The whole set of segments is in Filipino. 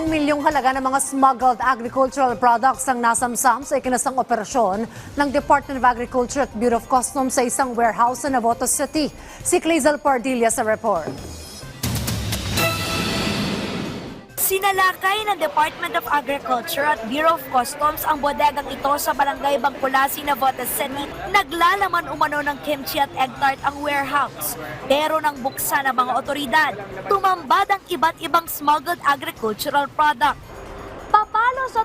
Milyong-milyong halaga ng mga smuggled agricultural products ang nasamsam sa ikinasang operasyon ng Department of Agriculture at Bureau of Customs sa isang warehouse sa Navotas City. Si Clazel Pardilla sa report. Sinalakay ng Department of Agriculture at Bureau of Customs ang bodegang ito sa barangay Bangkulasi, Navotas City. Naglalaman umano ng kimchi at egg tart ang warehouse. Pero nang buksan ng mga otoridad, tumambad ang iba't ibang smuggled agricultural product. Papalo sa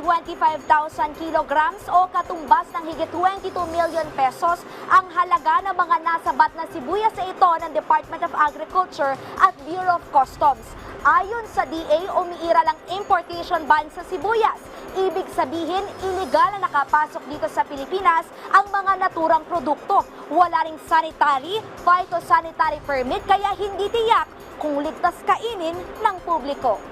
225,000 kilograms o katumbas ng higit 22 million pesos ang halaga ng mga nasabat na sibuyas sa ito ng Department of Agriculture at Bureau of Customs. Ayon sa DA, umiiral ang importation ban sa sibuyas. Ibig sabihin, iligal na nakapasok dito sa Pilipinas ang mga naturang produkto. Wala ring sanitary, phytosanitary permit kaya hindi tiyak kung ligtas kainin ng publiko.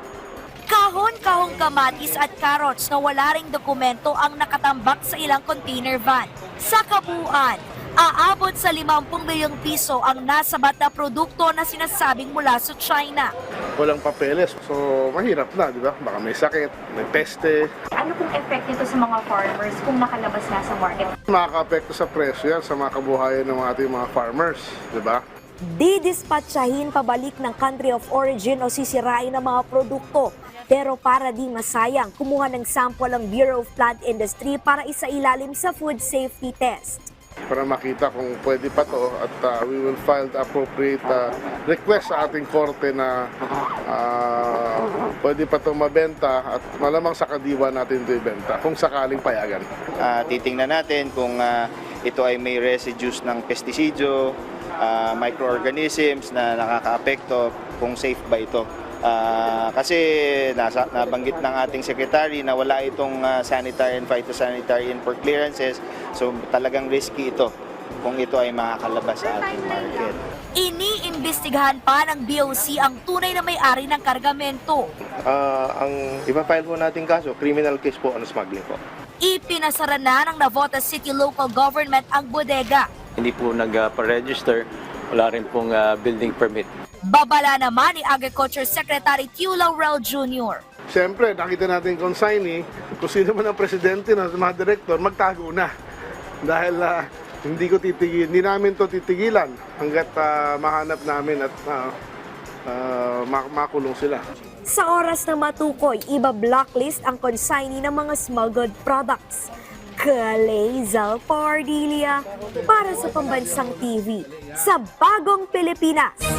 Kahon-kahong kamatis at carrots na wala ring dokumento ang nakatambak sa ilang container van. Sa kabuuan, aabot sa 50 milyong piso ang nasabat na produkto na sinasabing mula sa China. walang papeles. So, mahirap na, di ba? Baka may sakit, may peste. Ano kung effect nito sa mga farmers kung nakalabas na sa market? Makaka-apekto sa presyo yan sa mga kabuhayan ng ating mga farmers, di ba? Didispatsahin pabalik ng country of origin o sisirain ng mga produkto. Pero para di masayang, kumuha ng sample ang Bureau of Plant Industry para isailalim sa food safety test. Para makita kung pwede pa to at uh, we will file the appropriate uh, request sa ating korte na uh, pwede pa to mabenta at malamang sa kadiwa natin ito ibenta kung sakaling payagan. Ah, titingnan natin kung ah, ito ay may residues ng pestisidyo, ah, microorganisms na nakakaapekto, kung safe ba ito. Ah, kasi nasa, nabanggit ng ating secretary na wala itong ah, sanitary and phytosanitary import clearances, so talagang risky ito kung ito ay makakalabas sa ating market. Iniimbestigahan pa ng BOC ang tunay na may-ari ng kargamento. Ah, ang ipa-file po natin kaso, criminal case po on smuggling po. Ipinasara na ng Navotas City Local Government ang bodega. Hindi po nagpa-register, wala rin pong ah, building permit. Babala naman ni Agriculture Secretary Q. Laurel Jr. Siyempre, nakita natin yung consignee, kung sino man ang presidente ng mga director, magtago na. Dahil ah, hindi ko titigil, hindi namin to titigilan hanggat ah, mahanap namin at ah, mak- makulong sila. Sa oras na matukoy, iba blacklist ang consignee ng mga smuggled products. Kalezal Pardilia para sa Pambansang TV sa Bagong Pilipinas.